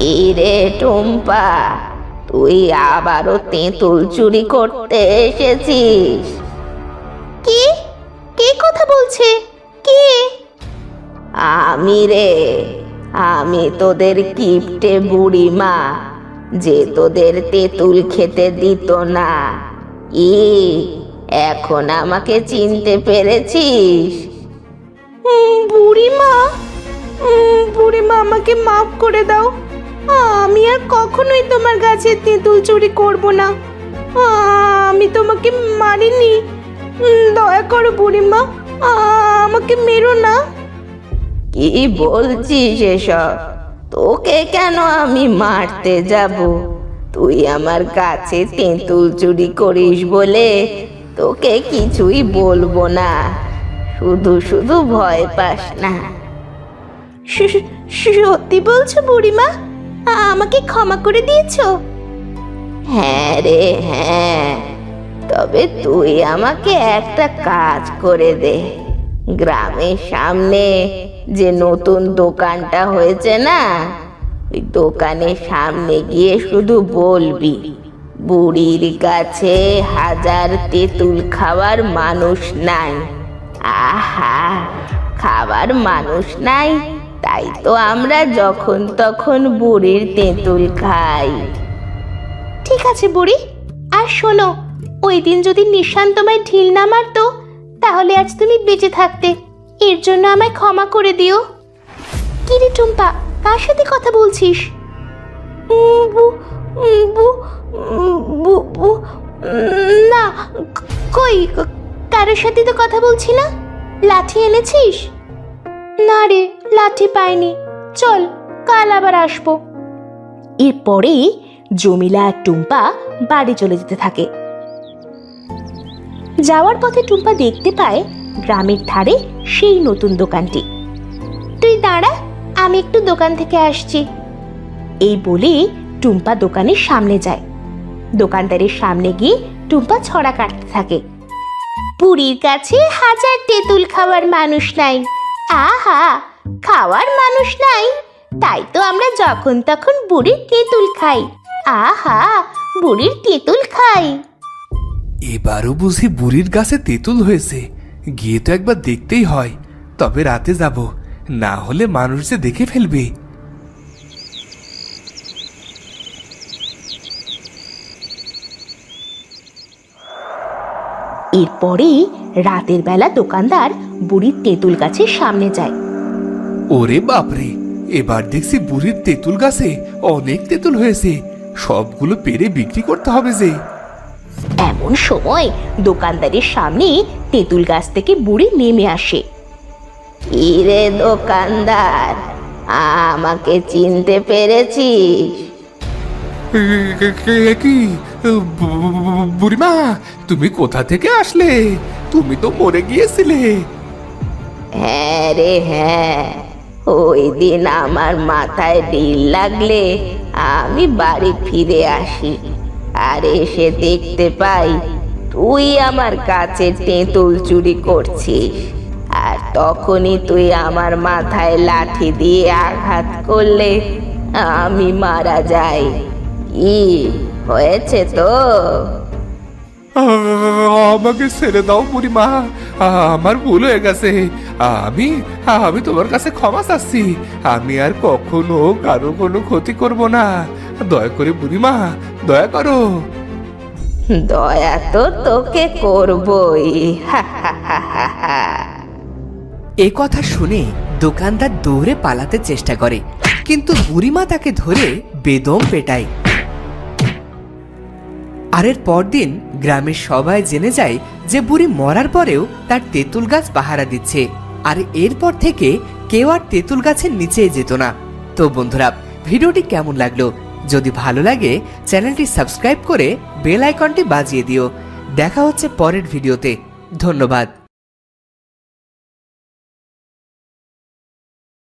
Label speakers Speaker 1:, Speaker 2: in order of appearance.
Speaker 1: রে টুম্পা তুই আবারও তেঁতুল চুরি করতে এসেছিস।
Speaker 2: কে? কে কথা বলছে? কে?
Speaker 1: আমি রে আমি তোদের কিপটে বুড়ি মা যে তোদের তেঁতুল খেতে দিত না। ই এখন আমাকে চিনতে পেরেছিস?
Speaker 2: বুড়িমা বুড়িমা আমাকে মাফ করে দাও। আমি আর কখনোই তোমার গাছের তেঁতুল চুরি করব না। আমি তোমাকে মারিনি। দয়া করো বুড়িমা আমাকে মেরো না।
Speaker 1: কি বলছিস এসব? তোকে কেন আমি মারতে যাব? তুই আমার কাছে তেঁতুল চুরি করিস বলে তোকে কিছুই বলব না। শুধু শুধু ভয় পাস না।
Speaker 2: সত্যি বলছো বুড়িমা? আমাকে ক্ষমা করে দিয়েছ?
Speaker 1: হ্যাঁ রে হ্যাঁ। তবে তুই আমাকে একটা কাজ করে দে। গ্রামের সামনে যে নতুন দোকানটা হয়েছে না, ওই দোকানের সামনে গিয়ে শুধু বলবি, বুড়ির কাছে হাজার তেঁতুল খাওয়ার মানুষ নাই। আহা খাবার মানুষ নাই? তাই তো আমরা যখন তখন বুড়ির তেঁতুল খাই।
Speaker 2: ঠিক আছে বুড়ি আর শোনো ওই দিন যদি নিশান তোমায় ঢিল না মারতো তাহলে আজ তুমি বেঁচে থাকতে। এর জন্য আমায় ক্ষমা করে দিও। কি রে টুম্পা কার সাথে কথা বলছিস? না কই? কারোর সাথে তো কথা বলছি না? লাঠি এনেছিস? না রে লাঠি পাইনি। চল কাল আবার আসব। এরপরে জমিলা আর টুম্পা বাড়ি চলে যেতে থাকে। যাওয়ার পথে টুম্পা দেখতে পায় গ্রামের ধারে সেই নতুন দোকানটি। তুই দাঁড়া আমি একটু দোকান থেকে আসছি। এই বলে টুম্পা দোকানের সামনে যায়। দোকানদারের সামনে গিয়ে টুম্পা ছড়া কাটতে থাকে। পুরীর কাছে হাজার তেঁতুল খাওয়ার মানুষ নাই। আহা খাওয়ার মানুষ নাই। তাই তো আমরা যখন তখন বুড়ির তেঁতুল খাই। আহা বুড়ির তেঁতুল খাই।
Speaker 3: এবারও বুঝি বুড়ির গাছে তেঁতুল হয়েছে। গিয়ে তো একবার দেখতেই হয়। তবে রাতে যাব। না হলে মানুষ যে দেখে ফেলবে।
Speaker 2: এরপরে রাতের বেলা দোকানদার বুড়ির তেঁতুল গাছের সামনে যায়।
Speaker 3: ওরে বাপরে এবার দেখছি বুড়ির তেঁতুল গাছে অনেক তেঁতুল হয়েছে। সবগুলো পেরে বিক্রি করতে হবে যে।
Speaker 2: এমন সময় দোকানদারের সামনে তেঁতুল গাছ থেকে বুড়ি নেমে আসে।
Speaker 1: কি রে দোকানদার আমাকে চিনতে পেরেছিস?
Speaker 3: কি? বুড়িমা তুমি কোথা থেকে আসলে? তুমি তো মরে গিয়েছিলে।
Speaker 1: হ্যাঁ রে হ্যাঁ। ওই দিন আমার মাথায় ঢিল লাগলে আমি বাড়ি ফিরে আসি। আর এসে দেখতে পাই তুই আমার কাছে তেঁতুল চুরি করছিস। আর তখনই তুই আমার মাথায় লাঠি দিয়ে আঘাত করলে আমি মারা যাই। কি হয়েছে তো?
Speaker 3: আমাকে ছেড়ে দাও বুড়িমা। আমার ভুল হয়ে গেছে। আমি আমি তোমার কাছে ক্ষমা চাচ্ছি। আমি আর কখনো কারও কোনো ক্ষতি করব না। দয়া করে বুড়িমা দয়া করো।
Speaker 1: দয়া তো তোকে করবই। হা হা হা হা হা।
Speaker 4: এ কথা শুনে দোকানদার দৌড়ে পালাতে চেষ্টা করে কিন্তু বুড়িমা তাকে ধরে বেদম পেটায়। আর এর পরদিন গ্রামের সবাই জেনে যায় যে বুড়ি মরার পরেও তার তেঁতুল গাছ পাহারা দিচ্ছে, আর এরপর থেকে কেউ আর তেঁতুল গাছের নিচে যেত না। তো বন্ধুরা, ভিডিওটি কেমন লাগল? যদি ভালো লাগে, চ্যানেলটি সাবস্ক্রাইব করে বেল আইকনটি বাজিয়ে দিও। দেখা হচ্ছে পরের ভিডিওতে। ধন্যবাদ।